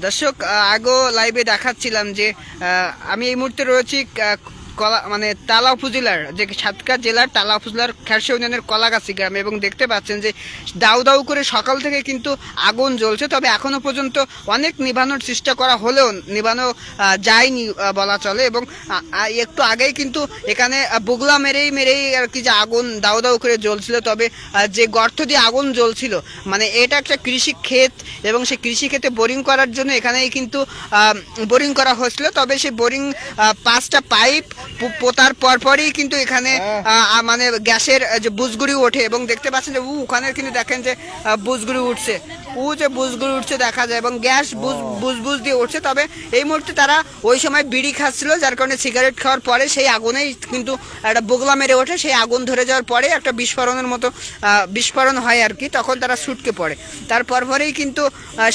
দর্শক আগো লাইভে দেখাচ্ছিলাম যে আমি এই মুহূর্তে রয়েছি কলা মানে তালা উপজেলার যে সাতকা জেলার তালা উপজেলার খেরসা ইউনিয়নের কলাগাছি গ্রামে, এবং দেখতে পাচ্ছেন যে দাউ দাউ করে সকাল থেকে কিন্তু আগুন জ্বলছে, তবে এখনও পর্যন্ত অনেক নিভানোর চেষ্টা করা হলেও নিভানো যায়নি বলা চলে, এবং একটু আগেই কিন্তু এখানে বুগলা মেরেই মেরেই আর কি যে আগুন দাউ দাউ করে জ্বলছিল, তবে যে গর্ত দিয়ে আগুন জ্বলছিল মানে এটা একটা কৃষি ক্ষেত, এবং সেই কৃষি ক্ষেতে বোরিং করার জন্য এখানেই কিন্তু বোরিং করা হয়েছিল, তবে সেই বোরিং পাঁচটা পাইপ পোতার পরপরই কিন্তু এখানে আহ, মানে গ্যাসের যে বুজগুড়ি ওঠে এবং দেখতে পাচ্ছেন যে উ ওখানে কিন্তু দেখেন যে বুজগুড়ি উঠছে। উ যে বুজগুড়ি উঠছে দেখা যায় এবং গ্যাস বুজ বুজ বুজ দিয়ে উঠছে। তবে এই মুহূর্তে তারা ওই সময় বিড়ি খাচ্ছিল যার কারণে সিগারেট খাওয়ার পরে সেই আগুনেই কিন্তু একটা বগলা মেরে ওঠে। সেই আগুন ধরে যাওয়ার পরে একটা বিস্ফোরণের মতো বিস্ফোরণ হয় আর কি। তখন তারা ছুটকে পড়ে। তারপর পরেই কিন্তু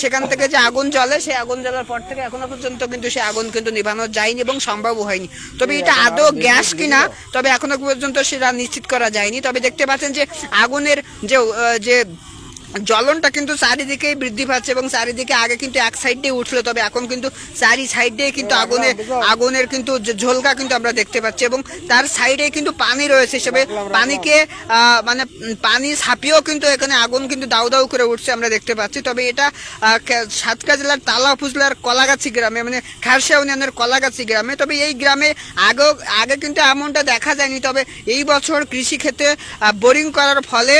সেখান থেকে যে আগুন জ্বলে সেই আগুন জ্বলার পর থেকে এখনও পর্যন্ত কিন্তু সেই আগুন কিন্তু নিভানো যায়নি এবং সম্ভব হয়নি। তবে এটা আদৌ গ্যাস কিনা তবে এখনও পর্যন্ত সেটা নিশ্চিত করা যায়নি। তবে দেখতে পাচ্ছেন যে আগুনের যে যে জ্বলনটা কিন্তু চারিদিকেই বৃদ্ধি পাচ্ছে এবং চারিদিকে আগে কিন্তু এক সাইড দিয়ে উঠছিল তবে এখন কিন্তু চারি সাইড দিয়ে কিন্তু আগুনের আগুনের কিন্তু ঝোলকা কিন্তু আমরা দেখতে পাচ্ছি এবং তার সাইডে কিন্তু পানি রয়েছে হিসেবে পানিকে মানে পানি ছাপিয়েও কিন্তু এখানে আগুন কিন্তু দাউ দাউ করে উঠছে আমরা দেখতে পাচ্ছি। তবে এটা সাতকা জেলার তালা উপজেলার কলাগাছি গ্রামে মানে খারসা ইউনিয়নের কলাগাছি গ্রামে। তবে এই গ্রামে আগে আগে কিন্তু এমনটা দেখা যায়নি, তবে এই বছর কৃষি ক্ষেত্রে বোরিং করার ফলে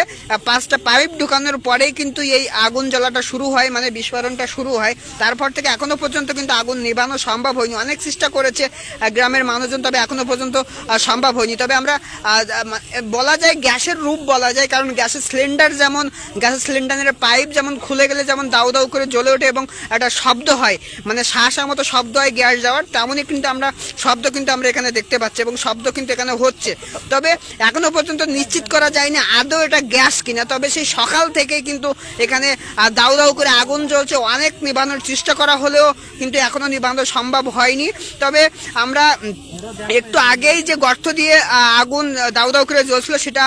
পাঁচটা পাইপ ঢুকানোর পরেই কিন্তু এই আগুন জ্বলাটা শুরু হয় মানে বিস্ফোরণটা শুরু হয়। তারপর থেকে এখনও পর্যন্ত কিন্তু আগুন নেভানো সম্ভব হয়নি। অনেক চেষ্টা করেছে গ্রামের মানুষজন, তবে এখনও পর্যন্ত সম্ভব হয়নি। তবে আমরা বলা যায় গ্যাসের রূপ বলা যায়, কারণ গ্যাসের সিলিন্ডার যেমন, গ্যাসের সিলিন্ডারের পাইপ যেমন খুলে গেলে যেমন দাউ দাউ করে জ্বলে ওঠে এবং একটা শব্দ হয় মানে শাঁসা মতো শব্দ হয় গ্যাস যাওয়ার, তেমনই কিন্তু আমরা, শব্দ কিন্তু আমরা এখানে দেখতে পাচ্ছি এবং শব্দ কিন্তু এখানে হচ্ছে। তবে এখনও পর্যন্ত নিশ্চিত করা যায়নি আদৌ এটা গ্যাস কিনা, তবে সেই সকাল থেকে কিন্তু এখানে দাউ দাউ করে আগুন জ্বলছে। অনেক নিবানোর চেষ্টা করা হলেও কিন্তু এখনও নিবানো সম্ভব হয়নি। তবে আমরা একটু আগেই যে গর্ত দিয়ে আগুন দাউ দাউ করে জ্বলছিল সেটা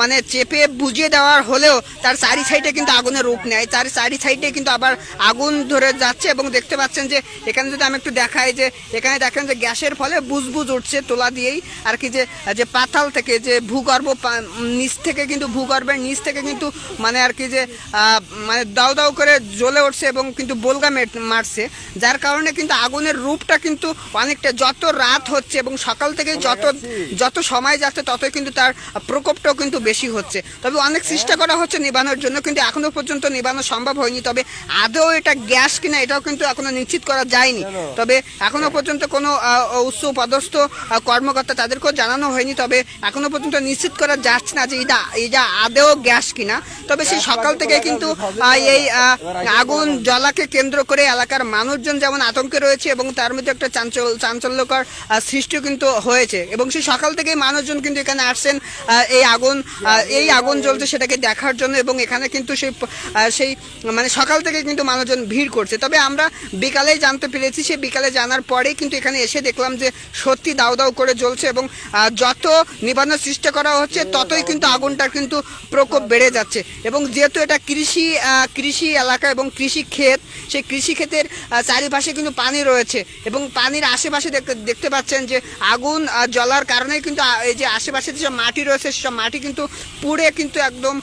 মানে চেপে বুঝিয়ে দেওয়ার হলেও তার চারি সাইডে কিন্তু আগুনের রূপ নেয় তার চারি সাইডে কিন্তু আবার আগুন ধরে যাচ্ছে এবং দেখতে পাচ্ছেন যে এখানে যদি আমি একটু দেখাই যে, এখানে দেখেন যে গ্যাসের ফলে বুজবুজ উঠছে তোলা দিয়েই। আর কি যে যে পাতাল থেকে যে ভূগর্ভ নিচ থেকে কিন্তু ভূগর্ভের নিচ থেকে কিন্তু মানে আর কি যে মানে দাউ দাউ করে জ্বলে উঠছে এবং কিন্তু বোলগা মারছে যার কারণে কিন্তু আগুনের রূপটা কিন্তু অনেকটা যত রাত হচ্ছে এবং সকাল থেকে যত যত সময় যাচ্ছে ততই কিন্তু তার প্রকোপটাও কিন্তু বেশি হচ্ছে। তবে অনেক চেষ্টা করা হচ্ছে নিবানোর জন্য কিন্তু এখনও পর্যন্ত নিবানো সম্ভব হয়নি। তবে আদৌ এটা গ্যাস কিনা এটাও কিন্তু এখনও নিশ্চিত করা যায়নি। তবে এখনও পর্যন্ত কোনো উচ্চ পদস্থ কর্মকর্তা তাদেরকেও জানানো হয়নি। তবে এখনও পর্যন্ত নিশ্চিত করা যাচ্ছে না যে এটা এটা আদৌ গ্যাস কিনা। তবে সেই সকাল থেকে কিন্তু এই আগুন জ্বলাকে কেন্দ্র করে এলাকার মানুষজন যেমন আতঙ্কে রয়েছে এবং তার মধ্যে একটা চাঞ্চল চাঞ্চল্যকর আহ, সৃষ্টিও কিন্তু হয়েছে। এবং সেই সকাল থেকেই মানুষজন কিন্তু এখানে আসছেন এই আগুন এই আগুন জ্বলছে সেটাকে দেখার জন্য এবং এখানে কিন্তু সেই সেই মানে সকাল থেকে কিন্তু মানুষজন ভিড় করছে। তবে আমরা বিকালেই জানতে পেরেছি সে বিকালে জানার পরেই কিন্তু এখানে এসে দেখলাম যে সত্যি দাউ দাউ করে জ্বলছে এবং যত নিবানোর চেষ্টা করা হচ্ছে ততই কিন্তু আগুনটার কিন্তু প্রকোপ বেড়ে যাচ্ছে। এবং যেহেতু এটা কৃষি কৃষি এলাকা এবং কৃষি ক্ষেত। সেই কৃষি ক্ষেতের চারিপাশে কিন্তু পানি রয়েছে এবং পানির আশেপাশে দেখতে দেখতে পাচ্ছেন যে আগুন জ্বলার কারণে কিন্তু এই যে আশেপাশে যেসব মাটি রয়েছে, সেসব মাটি কিন্তু পুড়ে কিন্তু একদম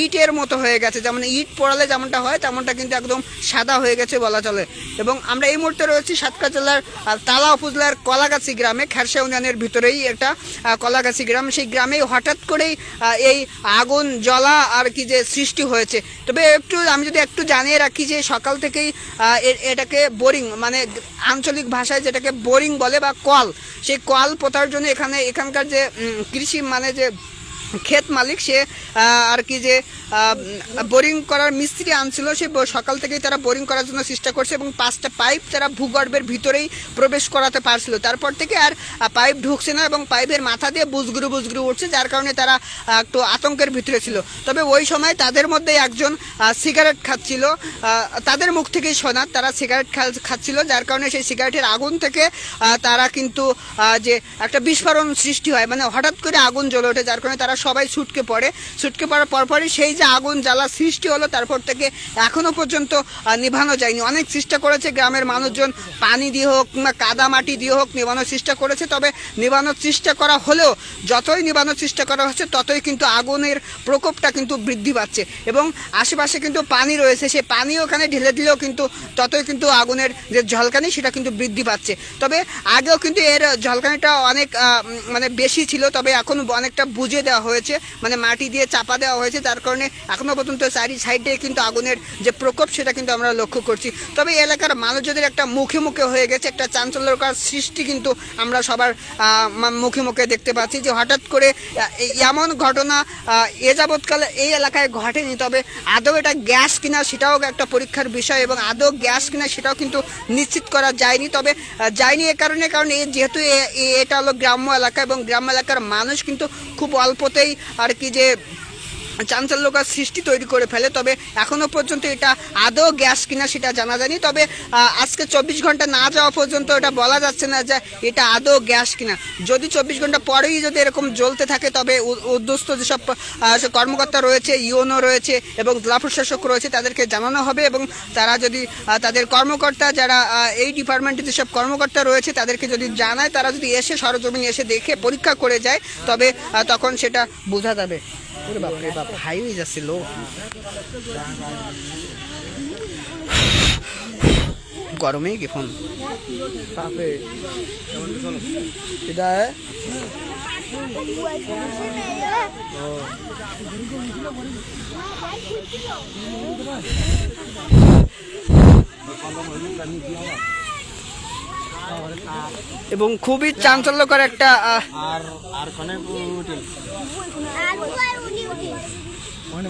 ইটের মতো হয়ে গেছে। যেমন ইট পড়ালে যেমনটা হয়, তেমনটা কিন্তু একদম সাদা হয়ে গেছে বলা চলে। এবং আমরা এই মুহূর্তে রয়েছি সাতকা জেলার তালা উপজেলার কলাগাছি গ্রামে খেরসা ইউনিয়নের ভিতরেই একটা কলাগাছি গ্রাম। সেই গ্রামে হঠাৎ করেই এই আগুন, জ্বলা আর কি যে সৃষ্টি হয়েছে তবে একটু আমি যদি একটু জানিয়ে রাখি যে সকাল থেকেই এটাকে বোরিং মানে আঞ্চলিক ভাষায় যেটাকে বোরিং বলে বা কল, সেই কল পোতার জন্য এখানে এখানকার যে কৃষি মানে যে ক্ষেত মালিক, সে আর কি যে বোরিং করার মিস্ত্রি আনছিল, সে সকাল থেকেই তারা বোরিং করার জন্য চেষ্টা করছে এবং পাঁচটা পাইপ তারা ভূগর্ভের ভিতরেই প্রবেশ করাতে পারছিল। তারপর থেকে আর পাইপ ঢুকছে না এবং পাইপের মাথা দিয়ে বুজগুরু বুজগুরু উঠছে, যার কারণে তারা একটু আতঙ্কের ভিতরে ছিল। তবে ওই সময় তাদের মধ্যে একজন সিগারেট খাচ্ছিল তাদের মুখ থেকেই শোনা, তারা সিগারেট খাচ্ছিল, যার কারণে সেই সিগারেটের আগুন থেকে তারা কিন্তু যে একটা বিস্ফোরণ সৃষ্টি হয় মানে হঠাৎ করে আগুন জ্বলে ওঠে, যার কারণে তারা সবাই ছুটকে পড়ে। ছুটকে পড়ার পরপরই সেই যে আগুন জ্বালা সৃষ্টি হলো, তারপর থেকে এখনও পর্যন্ত নিভানো যায়নি। অনেক চেষ্টা করেছে গ্রামের মানুষজন, পানি দিয়ে হোক কিংবা কাদা মাটি দিয়ে হোক নিভানোর চেষ্টা করেছে। তবে নিভানোর চেষ্টা করা হলেও, যতই নিভানোর চেষ্টা করা হচ্ছে, ততই কিন্তু আগুনের প্রকোপটা কিন্তু বৃদ্ধি পাচ্ছে। এবং আশেপাশে কিন্তু পানি রয়েছে, সেই পানি ওখানে ঢেলে দিলেও কিন্তু ততই কিন্তু আগুনের যে ঝলকানি, সেটা কিন্তু বৃদ্ধি পাচ্ছে। তবে আগেও কিন্তু এর ঝলকানিটা অনেক মানে বেশি ছিল, তবে এখন অনেকটা বুঝে দেওয়া হয়েছে মানে মাটি দিয়ে চাপা দেওয়া হয়েছে, তার কারণে এখনও পর্যন্ত চারি সাইডে কিন্তু আগুনের যে প্রকোপ, সেটা কিন্তু আমরা লক্ষ্য করছি। তবে এলাকার মানুষদের একটা মুখে মুখে হয়ে গেছে, একটা চাঞ্চল্যকর সৃষ্টি কিন্তু আমরা সবার মুখে মুখে দেখতে পাচ্ছি যে হঠাৎ করে এমন ঘটনা এ যাবৎকালে এই এলাকায় ঘটেনি। তবে আদৌ এটা গ্যাস কিনা, সেটাও একটা পরীক্ষার বিষয় এবং আদৌ গ্যাস কিনা, সেটাও কিন্তু নিশ্চিত করা যায়নি। তবে যায়নি এ কারণে, কারণ যেহেতু এটা হলো গ্রাম্য এলাকা এবং গ্রাম্য এলাকার মানুষ কিন্তু খুব অল্পতেই আর কি যে চাঞ্চল্যকর সৃষ্টি তৈরি করে ফেলে, তবে এখনও পর্যন্ত এটা আদৌ গ্যাস কিনা সেটা জানা যায়নি। তবে আজকে চব্বিশ ঘণ্টা না যাওয়া পর্যন্ত এটা বলা যাচ্ছে না যে এটা আদৌ গ্যাস কিনা। যদি চব্বিশ ঘণ্টা পরেই যদি এরকম জ্বলতে থাকে, তবে উদ্যস্ত যেসব কর্মকর্তা রয়েছে ইউনো রয়েছে এবং জেলা প্রশাসক রয়েছে, তাদেরকে জানানো হবে এবং তারা যদি তাদের কর্মকর্তা যারা এই ডিপার্টমেন্টে যেসব কর্মকর্তা রয়েছে, তাদেরকে যদি জানায়, তারা যদি এসে সরজমিনে এসে দেখে পরীক্ষা করে যায়, তবে তখন সেটা বোঝা যাবে। ওরে বাপরে বাপ হাই হয়ে যাচ্ছে লো গরমে কি ফোন. Tidak eh? এবং খুবই চাঞ্চল্যকর একটা আর আর কনে